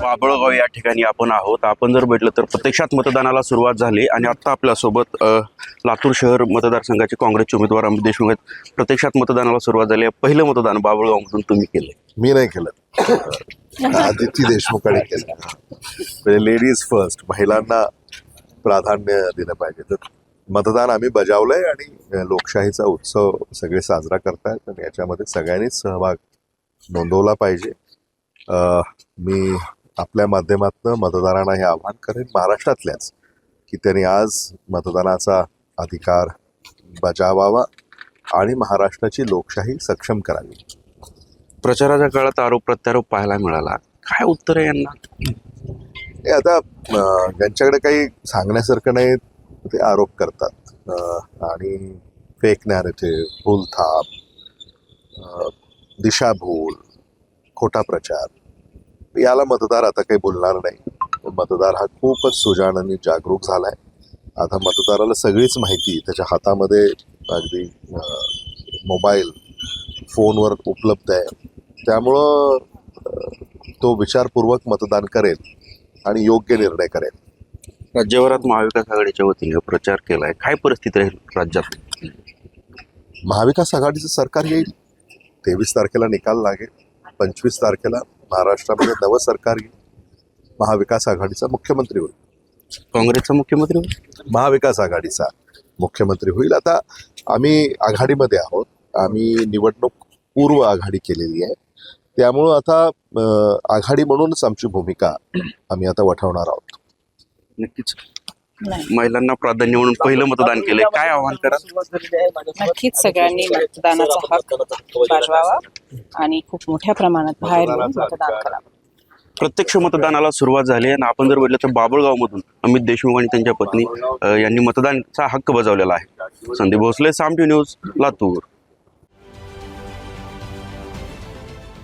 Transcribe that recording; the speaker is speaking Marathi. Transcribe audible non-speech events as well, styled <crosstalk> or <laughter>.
बाबळगाव या ठिकाणी आपण आहोत. आपण जर भेटलं तर प्रत्यक्षात मतदानाला सुरुवात झाली आणि आता आपल्यासोबत लातूर शहर मतदारसंघाचे काँग्रेसचे उमेदवार अमित देशमुख आहेत. प्रत्यक्षात मतदानाला सुरुवात झाली आहे. पहिलं मतदान बाबळगावमधून तुम्ही केले मी नाही केलं. <laughs> आदिती देशमुखांनी केलं. लेडीज फर्स्ट महिलांना प्राधान्य दिलं पाहिजे. तर मतदान आम्ही बजावलंय आणि लोकशाहीचा उत्सव सगळे साजरा करतायत आणि याच्यामध्ये सगळ्यांनीच सहभाग नोंदवला पाहिजे. मी आपल्या माध्यमातून मतदारांना हे आवाहन करेन महाराष्ट्रातल्याच की त्यांनी आज मतदानाचा अधिकार बजावावा आणि महाराष्ट्राची लोकशाही सक्षम करावी. प्रचाराच्या काळात आरोप प्रत्यारोप पाहायला मिळाला. काय उत्तर आहे यांना? हे आता ज्यांच्याकडे काही सांगण्यासारखं नाही ते आरोप करतात. आणि फेक नॅरेटिव्ह भूलथाप दिशाभूल खोटा प्रचार याला मतदार आता काही बोलणार नाही. मतदार हा खूपच सुजाण आणि जागरूक आहे आता मतदाराला सगळीच माहिती त्याच्या हातामध्ये अगदी मोबाईल फोनवर उपलब्ध आहे. त्यामुळं तो विचारपूर्वक मतदान करेल. आणि योग्य निर्णय करेल. राज्यभरात महाविकास आघाडीच्या वतीने प्रचार केलाय. काय परिस्थिती राहील राज्यात? महाविकास आघाडीचं सरकार येईल तेवीस तारखेला निकाल लागेल पंचवीस तारखेला महाराष्ट्रामध्ये नवं सरकार येईल. महाविकास आघाडीचा मुख्यमंत्री होईल. काँग्रेसचा मुख्यमंत्री महाविकास आघाडीचा मुख्यमंत्री होईल. आता आम्ही आघाडीमध्ये आहोत. आम्ही निवडणूक पूर्व आघाडी केलेली आहे. त्यामुळं आता आघाडी म्हणूनच आमची भूमिका आम्ही आता वठवणार आहोत. नक्कीच. महिलांना प्राधान्य म्हणून पहिलं मतदान केलंय. काय आव्हान करा नक्कीच सगळ्यांनी मतदानाचा हक बाजवावा आणि खूप मोठ्या प्रमाणात बाहेर येऊन मतदान करावं. प्रत्यक्ष मतदानाला सुरुवात झाली आहे आणि आपण जर भेटलं तर बाबळगावमधून अमित देशमुख आणि त्यांच्या पत्नी अ, यांनी मतदानाचा हक्क बजावलेला आहे. संदीप भोसले सामटी न्यूज लातूर.